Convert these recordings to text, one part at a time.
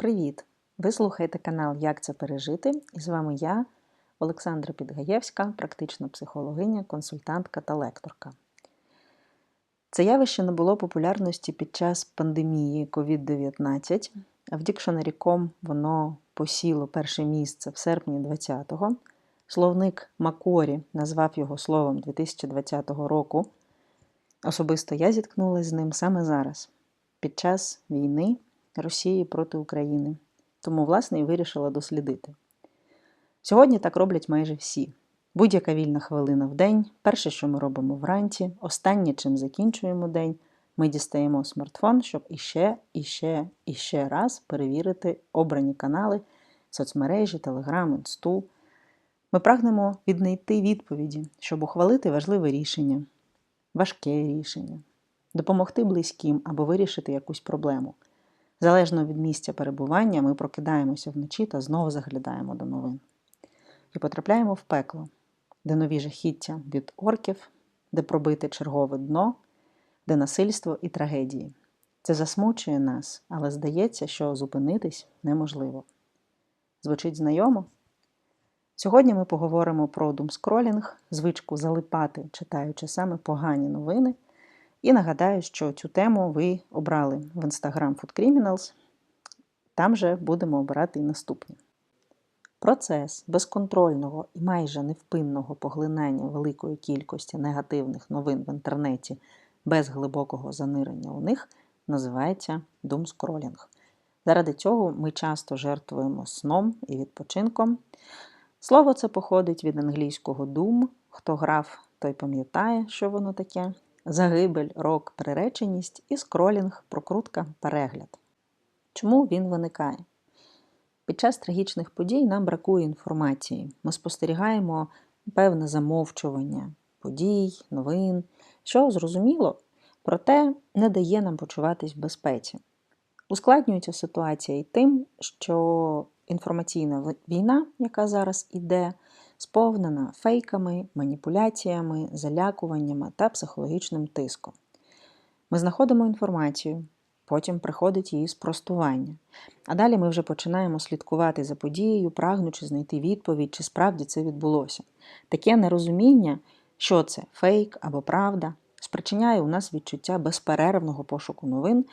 Привіт! Ви слухаєте канал Як це пережити? І з вами я, Олександра Підгаєвська, практична психологиня, консультантка та лекторка. Це явище набуло популярності під час пандемії COVID-19. а В Dictionary.com воно посіло перше місце в серпні 2020-го. Словник Макорі назвав його словом 2020 року. Особисто я зіткнулася з ним саме зараз, під час війни Росії проти України. Тому, власне, і вирішила дослідити. Сьогодні так роблять майже всі. Будь-яка вільна хвилина в день, перше, що ми робимо вранці, останнє, чим закінчуємо день, ми дістаємо смартфон, щоб іще, іще, іще раз перевірити обрані канали, соцмережі, Телеграм, Інсту. Ми прагнемо віднайти відповіді, щоб ухвалити важливе рішення, важке рішення, допомогти близьким або вирішити якусь проблему. Залежно від місця перебування, ми прокидаємося вночі та знову заглядаємо до новин. І потрапляємо в пекло, де нові жахіття від орків, де пробите чергове дно, де насильство і трагедії. Це засмучує нас, але здається, що зупинитись неможливо. Звучить знайомо? Сьогодні ми поговоримо про думскролінг, звичку залипати, читаючи саме погані новини. І нагадаю, що цю тему ви обрали в Instagram Food Criminals. Там же будемо обирати і наступні. Процес безконтрольного і майже невпинного поглинання великої кількості негативних новин в інтернеті без глибокого занирення у них називається думскролінг. Заради цього ми часто жертвуємо сном і відпочинком. Слово це походить від англійського doom. Хто грав, той пам'ятає, що воно таке загибель, рок, приреченість і скролінг, прокрутка, перегляд. Чому він виникає? Під час трагічних подій нам бракує інформації. Ми спостерігаємо певне замовчування подій, новин, що зрозуміло, проте не дає нам почуватись в безпеці. Ускладнюється ситуація і тим, що інформаційна війна, яка зараз іде, сповнена фейками, маніпуляціями, залякуваннями та психологічним тиском. Ми знаходимо інформацію, потім приходить її спростування. А далі ми вже починаємо слідкувати за подією, прагнучи знайти відповідь, чи справді це відбулося. Таке нерозуміння, що це фейк або правда, спричиняє у нас відчуття безперервного пошуку новин,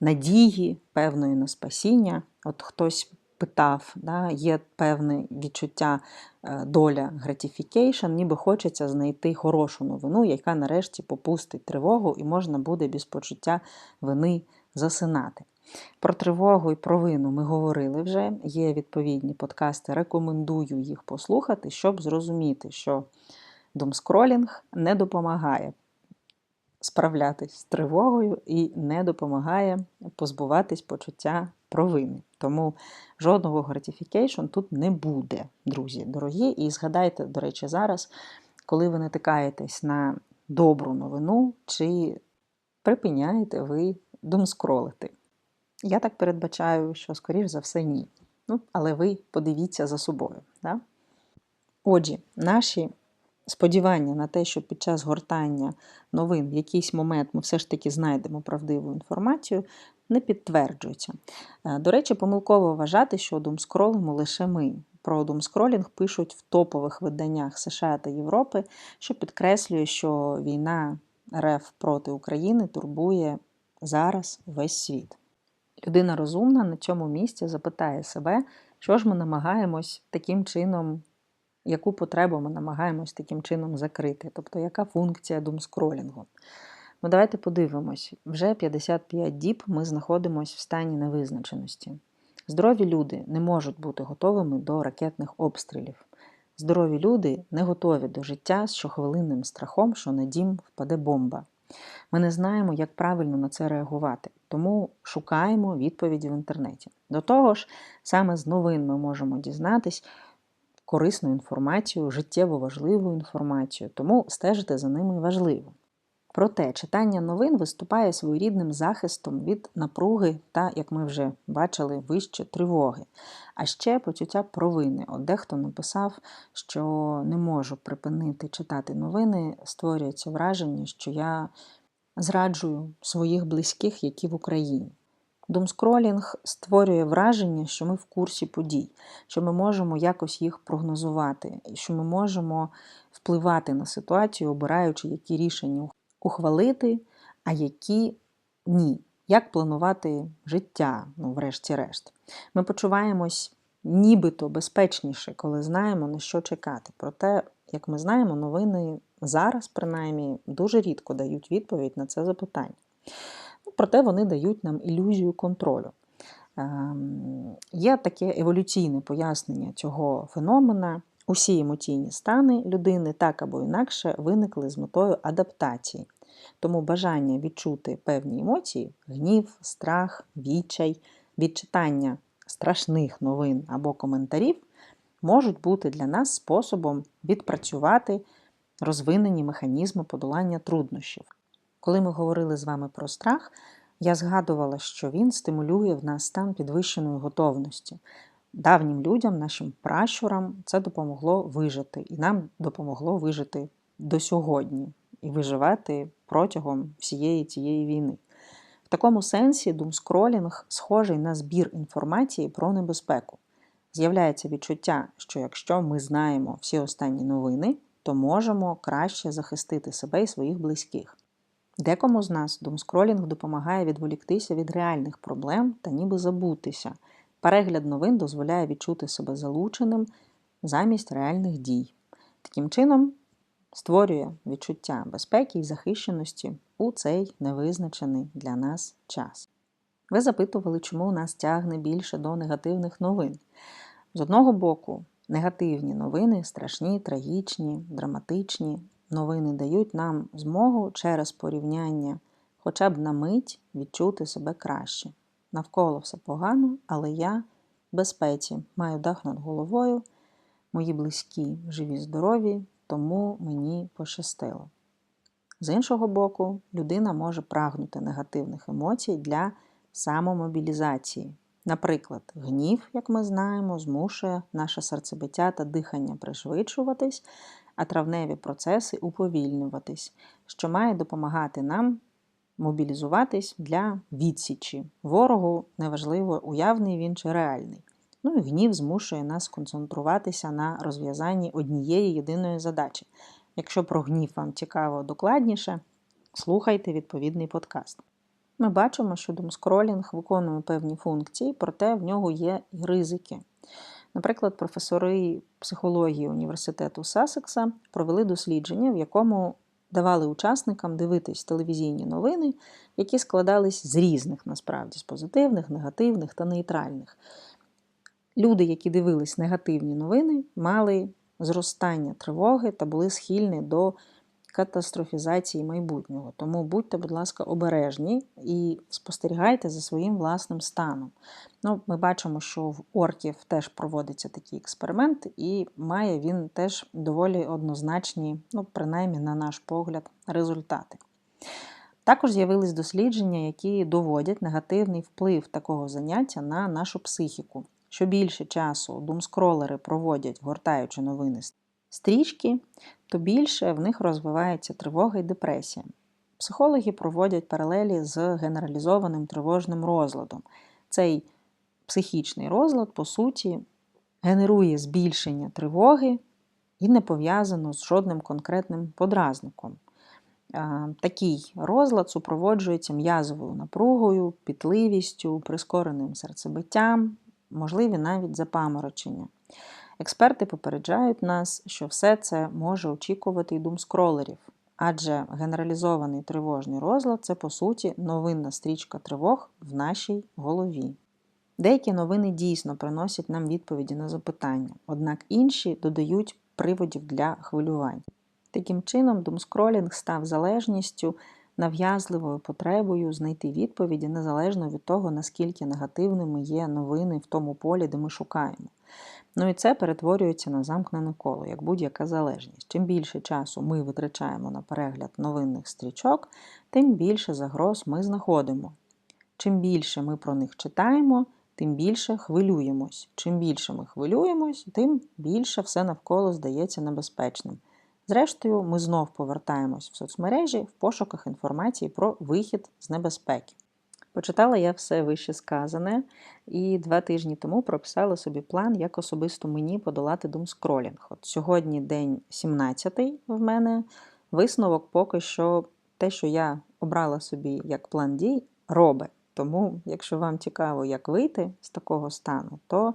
надії, певної на спасіння. От хтось питав, да, є певне відчуття е, доля gratification, ніби хочеться знайти хорошу новину, яка нарешті попустить тривогу і можна буде без почуття вини засинати. Про тривогу і про вину ми говорили вже, є відповідні подкасти, рекомендую їх послухати, щоб зрозуміти, що думскролінг не допомагає справлятись з тривогою і не допомагає позбуватись почуття провини. Тому жодного гратифікейшн тут не буде, друзі, дорогі. І згадайте, до речі, зараз, коли ви натикаєтесь на добру новину, чи припиняєте ви думскролити. Я так передбачаю, що, скоріш за все, ні. Ну, Але ви подивіться за собою. Да? Отже, наші сподівання на те, що під час гортання новин в якийсь момент ми все ж таки знайдемо правдиву інформацію, не підтверджуються. Е, до речі, помилково вважати, що думскролимо лише ми. Про думскролінг пишуть в топових виданнях США та Європи, що підкреслює, що війна РФ проти України турбує зараз весь світ. Людина розумна на цьому місці запитає себе, що ж ми намагаємось таким чином яку потребу ми намагаємось таким чином закрити, тобто яка функція думскролінгу. Ну, Давайте подивимось, вже 55 діб ми знаходимося в стані невизначеності. Здорові люди не можуть бути готовими до ракетних обстрілів. Здорові люди не готові до життя з щохвилинним страхом, що на дім впаде бомба. Ми не знаємо, як правильно на це реагувати, тому шукаємо відповіді в інтернеті. До того ж, саме з новин ми можемо дізнатись, корисну інформацію, життєво важливу інформацію, тому стежити за ними важливо. Проте читання новин виступає своєрідним захистом від напруги та, як ми вже бачили, вище тривоги. А ще почуття провини. От дехто написав, що не можу припинити читати новини, створюється враження, що я зраджую своїх близьких, які в Україні. Думскролінг створює враження, що ми в курсі подій, що ми можемо якось їх прогнозувати, що ми можемо впливати на ситуацію, обираючи, які рішення ухвалити, а які ні. Як планувати життя, ну, врешті-решт. Ми почуваємось нібито безпечніше, коли знаємо, на що чекати. Проте, як ми знаємо, новини зараз, принаймні, дуже рідко дають відповідь на це запитання. Ну, Проте вони дають нам ілюзію контролю. Ем, Є таке еволюційне пояснення цього феномена. Усі емоційні стани людини так або інакше виникли з метою адаптації. Тому бажання відчути певні емоції гнів, страх, відчай, відчитання страшних новин або коментарів можуть бути для нас способом відпрацювати розвинені механізми подолання труднощів. Коли ми говорили з вами про страх, я згадувала, що він стимулює в нас стан підвищеної готовності. Давнім людям, нашим пращурам, це допомогло вижити, і нам допомогло вижити до сьогодні і виживати протягом всієї цієї війни. В такому сенсі думскролінг схожий на збір інформації про небезпеку. З'являється відчуття, що якщо ми знаємо всі останні новини, то можемо краще захистити себе і своїх близьких. Декому з нас думскролінг допомагає відволіктися від реальних проблем та ніби забутися. Перегляд новин дозволяє відчути себе залученим замість реальних дій. Таким чином, створює відчуття безпеки і захищеності у цей невизначений для нас час. Ви запитували, чому нас тягне більше до негативних новин. З одного боку, негативні новини страшні, трагічні, драматичні. Новини дають нам змогу через порівняння, хоча б на мить відчути себе краще. Навколо все погано, але я в безпеці, маю дах над головою, мої близькі живі, здорові, тому мені пощастило. З іншого боку, людина може прагнути негативних емоцій для самомобілізації. Наприклад, гнів, як ми знаємо, змушує наше серцебиття та дихання пришвидшуватись, а травневі процеси уповільнюватись, що має допомагати нам мобілізуватись для відсічі. Ворогу неважливо, уявний він чи реальний. Ну і гнів змушує нас концентруватися на розв'язанні однієї єдиної задачі. Якщо про гнів вам цікаво докладніше, слухайте відповідний подкаст. Ми бачимо, що думскролінг виконує певні функції, проте в нього є і ризики. Наприклад, професори психології університету Сасекса провели дослідження, в якому давали учасникам дивитись телевізійні новини, які складались з різних, насправді, з позитивних, негативних та нейтральних. Люди, які дивились негативні новини, мали зростання тривоги та були схильні до катастрофізації майбутнього. Тому будьте, будь ласка, обережні і спостерігайте за своїм власним станом. Ну, Ми бачимо, що в орків теж проводиться такий експеримент, і має він теж доволі однозначні, ну, принаймні, на наш погляд, результати. Також з'явились дослідження, які доводять негативний вплив такого заняття на нашу психіку. Що більше часу думскролери проводять, гортаючи новини стрічки, то більше в них розвивається тривога і депресія. Психологи проводять паралелі з генералізованим тривожним розладом. Цей психічний розлад, по суті, генерує збільшення тривоги і не пов'язано з жодним конкретним подразником. Такий розлад супроводжується м'язовою напругою, пітливістю, прискореним серцебиттям, можливі навіть запаморочення. Експерти попереджають нас, що все це може очікувати й думскролерів, адже генералізований тривожний розлад це, по суті, новинна стрічка тривог в нашій голові. Деякі новини дійсно приносять нам відповіді на запитання, однак інші додають приводів для хвилювань. Таким чином, думскролінг став залежністю, нав'язливою потребою знайти відповіді незалежно від того, наскільки негативними є новини в тому полі, де ми шукаємо. Ну і це перетворюється на замкнене коло, як будь-яка залежність. Чим більше часу ми витрачаємо на перегляд новинних стрічок, тим більше загроз ми знаходимо. Чим більше ми про них читаємо, тим більше хвилюємось. Чим більше ми хвилюємось, тим більше все навколо здається небезпечним. Зрештою, ми знов повертаємось в соцмережі в пошуках інформації про вихід з небезпеки. Почитала я все вище сказане, і два тижні тому прописала собі план, як особисто мені подолати думскролінг. От сьогодні день 17 в мене. Висновок поки що те, що я обрала собі як план дій, робить. Тому, якщо вам цікаво, як вийти з такого стану, то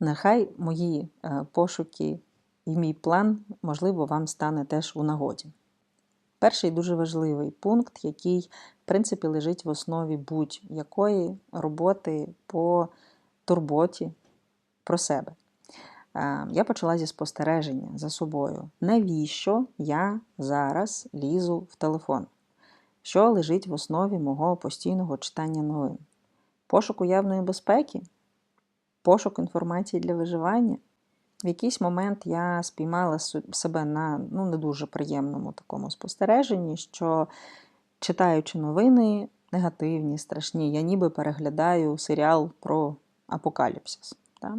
нехай мої е, пошуки і мій план, можливо, вам стане теж у нагоді. Перший дуже важливий пункт, який, в принципі, лежить в основі будь-якої роботи по турботі про себе. Е, я почала зі спостереження за собою. Навіщо я зараз лізу в телефон? Що лежить в основі мого постійного читання новин? Пошук уявної безпеки, пошук інформації для виживання. В якийсь момент я спіймала себе на ну, не дуже приємному такому спостереженні, що читаючи новини негативні, страшні, я ніби переглядаю серіал про апокаліпсис. Так?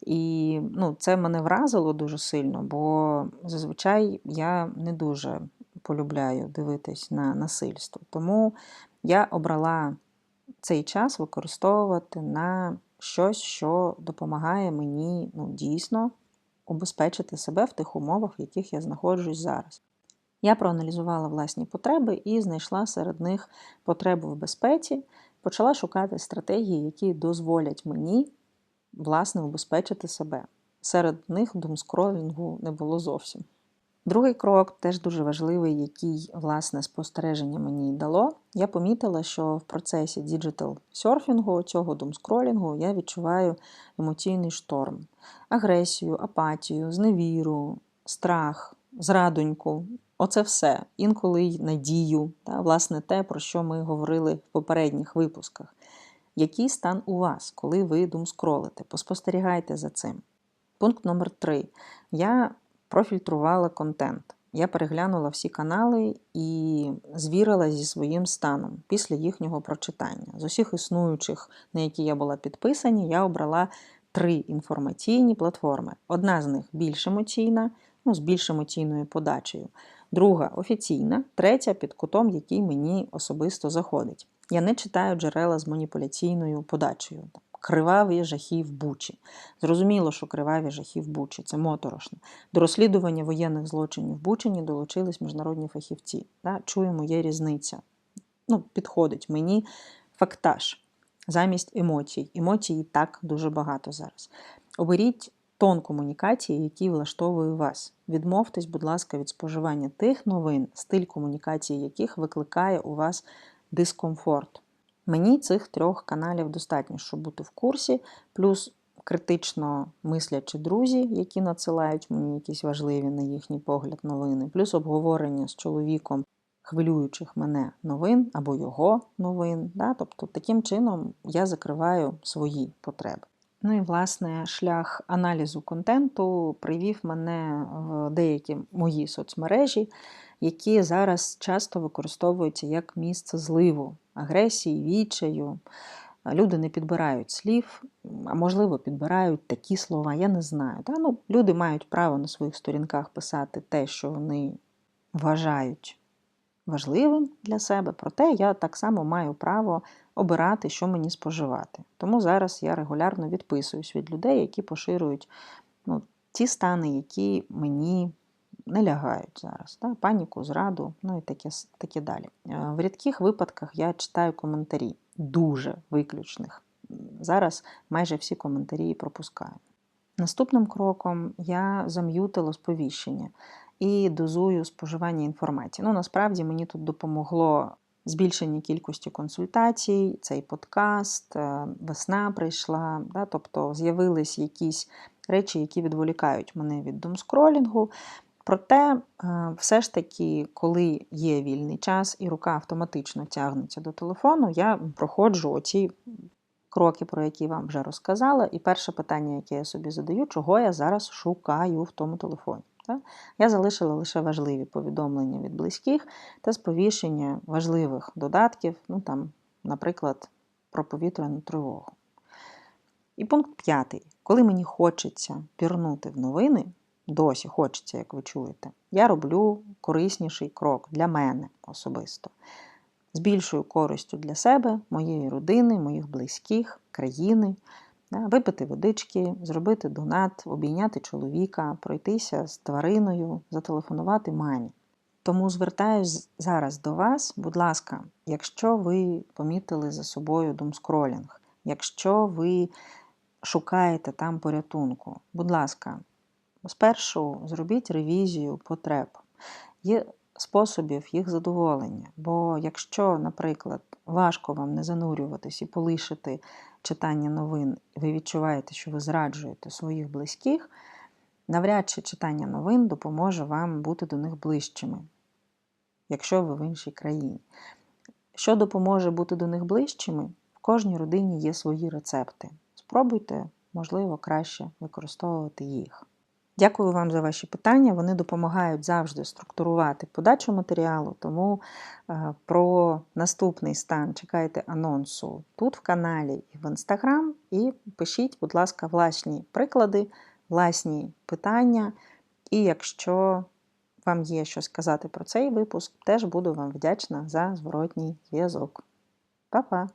І ну, це мене вразило дуже сильно, бо зазвичай я не дуже полюбляю дивитись на насильство. Тому я обрала цей час використовувати на щось, що допомагає мені ну, дійсно убезпечити себе в тих умовах, в яких я знаходжусь зараз. Я проаналізувала власні потреби і знайшла серед них потребу в безпеці, почала шукати стратегії, які дозволять мені власне убезпечити себе. Серед них думскролінгу не було зовсім. Другий крок теж дуже важливий, який, власне, спостереження мені дало. Я помітила, що в процесі діджитал серфінгу, цього думскролінгу, я відчуваю емоційний шторм, агресію, апатію, зневіру, страх, зрадоньку. Оце все. Інколи й надію, та, власне, те, про що ми говорили в попередніх випусках. Який стан у вас, коли ви думскролите? Поспостерігайте за цим. Пункт номер три. Я профільтрувала контент. Я переглянула всі канали і звірила зі своїм станом після їхнього прочитання. З усіх існуючих, на які я була підписані, я обрала три інформаційні платформи. Одна з них більш емоційна, ну, з більш емоційною подачею, друга офіційна, третя під кутом, який мені особисто заходить. Я не читаю джерела з маніпуляційною подачею криваві жахи в Бучі. Зрозуміло, що криваві жахи в Бучі це моторошно. До розслідування воєнних злочинів в Бучині долучились міжнародні фахівці. Да? Чуємо, є різниця. Ну, Підходить мені фактаж замість емоцій. Емоцій так дуже багато зараз. Оберіть тон комунікації, який влаштовує вас. Відмовтесь, будь ласка, від споживання тих новин, стиль комунікації яких викликає у вас дискомфорт. Мені цих трьох каналів достатньо, щоб бути в курсі, плюс критично мислячі друзі, які надсилають мені якісь важливі, на їхній погляд, новини, плюс обговорення з чоловіком хвилюючих мене новин або його новин. Да? Тобто, таким чином я закриваю свої потреби. Ну і власне шлях аналізу контенту привів мене в деякі мої соцмережі, які зараз часто використовуються як місце зливу, агресії, відчаю. Люди не підбирають слів, а можливо, підбирають такі слова, я не знаю. Та? Ну, Люди мають право на своїх сторінках писати те, що вони вважають важливим для себе, проте я так само маю право обирати, що мені споживати. Тому зараз я регулярно відписуюсь від людей, які поширюють ну, ті стани, які мені не лягають зараз. Да? Паніку, зраду, ну і таке, таке далі. Е, в рідких випадках я читаю коментарі, дуже виключних. Зараз майже всі коментарі пропускаю. Наступним кроком я зам'ютила сповіщення і дозую споживання інформації. Ну, насправді мені тут допомогло збільшення кількості консультацій, цей подкаст, е, весна прийшла, да, тобто з'явились якісь речі, які відволікають мене від думскролінгу. Проте, е, все ж таки, коли є вільний час і рука автоматично тягнеться до телефону, я проходжу оці кроки, про які вам вже розказала. І перше питання, яке я собі задаю, чого я зараз шукаю в тому телефоні. Я залишила лише важливі повідомлення від близьких та сповіщення важливих додатків, ну там, наприклад, про повітряну тривогу. І пункт п'ятий. Коли мені хочеться пірнути в новини, досі хочеться, як ви чуєте, я роблю корисніший крок для мене особисто. з більшою користю для себе, моєї родини, моїх близьких, країни. Випити водички, зробити донат, обійняти чоловіка, пройтися з твариною, зателефонувати мамі. Тому звертаюсь зараз до вас, будь ласка, якщо ви помітили за собою думскролінг, якщо ви шукаєте там порятунку, будь ласка, спершу зробіть ревізію потреб. Є способів їх задоволення. Бо якщо, наприклад, важко вам не занурюватись і полишити читання новин, ви відчуваєте, що ви зраджуєте своїх близьких, навряд чи читання новин допоможе вам бути до них ближчими, якщо ви в іншій країні. Що допоможе бути до них ближчими, в кожній родині є свої рецепти. Спробуйте, можливо, краще використовувати їх. Дякую вам за ваші питання. Вони допомагають завжди структурувати подачу матеріалу. Тому е, про наступний стан чекайте анонсу тут в каналі і в інстаграм. І пишіть, будь ласка, власні приклади, власні питання. І якщо вам є що сказати про цей випуск, теж буду вам вдячна за зворотній зв'язок. Па-па!